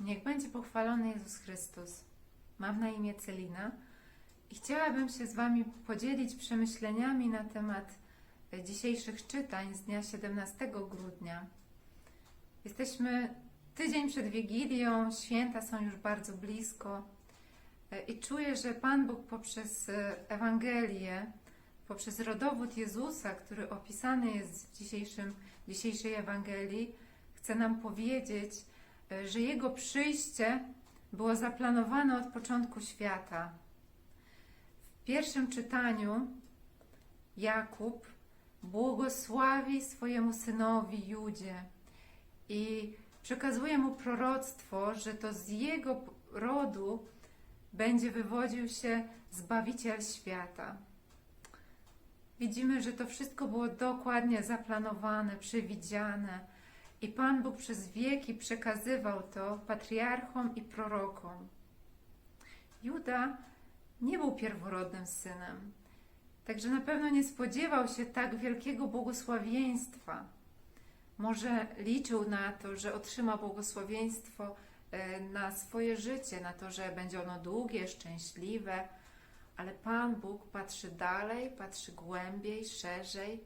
Niech będzie pochwalony Jezus Chrystus. Mam na imię Celina i chciałabym się z Wami podzielić przemyśleniami na temat e, dzisiejszych czytań z dnia 17 grudnia. Jesteśmy tydzień przed Wigilią, święta są już bardzo blisko e, i czuję, że Pan Bóg poprzez e, Ewangelię, poprzez rodowód Jezusa, który opisany jest w dzisiejszym, dzisiejszej Ewangelii, chce nam powiedzieć, że Jego przyjście było zaplanowane od początku świata. W pierwszym czytaniu Jakub błogosławi swojemu synowi Judzie i przekazuje mu proroctwo, że to z jego rodu będzie wywodził się Zbawiciel świata. Widzimy, że to wszystko było dokładnie zaplanowane, przewidziane i Pan Bóg przez wieki przekazywał to patriarchom i prorokom. Juda nie był pierworodnym synem, także na pewno nie spodziewał się tak wielkiego błogosławieństwa. Może liczył na to, że otrzyma błogosławieństwo e, na swoje życie, na to, że będzie ono długie, szczęśliwe, ale Pan Bóg patrzy dalej, patrzy głębiej, szerzej.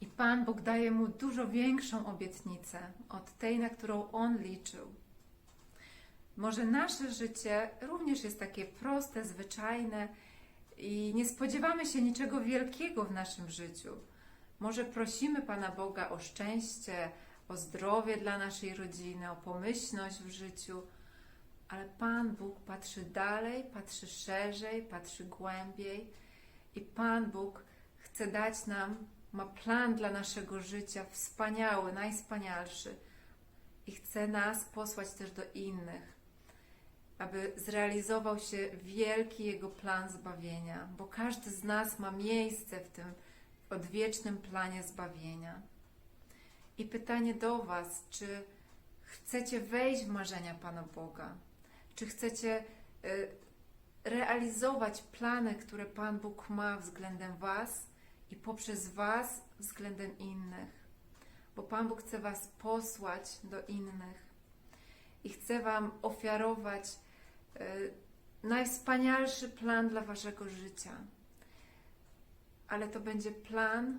I Pan Bóg daje mu dużo większą obietnicę od tej, na którą on liczył. Może nasze życie również jest takie proste, zwyczajne i nie spodziewamy się niczego wielkiego w naszym życiu. Może prosimy Pana Boga o szczęście, o zdrowie dla naszej rodziny, o pomyślność w życiu, ale Pan Bóg patrzy dalej, patrzy szerzej, patrzy głębiej i Pan Bóg chce dać nam, ma plan dla naszego życia wspaniały, najwspanialszy i chce nas posłać też do innych, aby zrealizował się wielki Jego plan zbawienia, bo każdy z nas ma miejsce w tym odwiecznym planie zbawienia. I pytanie do Was, czy chcecie wejść w marzenia Pana Boga? Czy chcecie y, realizować plany, które Pan Bóg ma względem Was i poprzez Was względem innych? Bo Pan Bóg chce Was posłać do innych i chce Wam ofiarować y, najwspanialszy plan dla Waszego życia. Ale to będzie plan,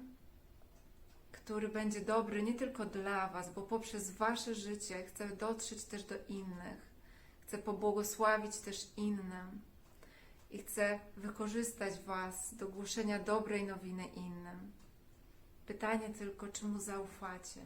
który będzie dobry nie tylko dla Was, bo poprzez Wasze życie chce dotrzeć też do innych. Chcę pobłogosławić też innym i chcę wykorzystać Was do głoszenia dobrej nowiny innym. Pytanie tylko, czy mu zaufacie.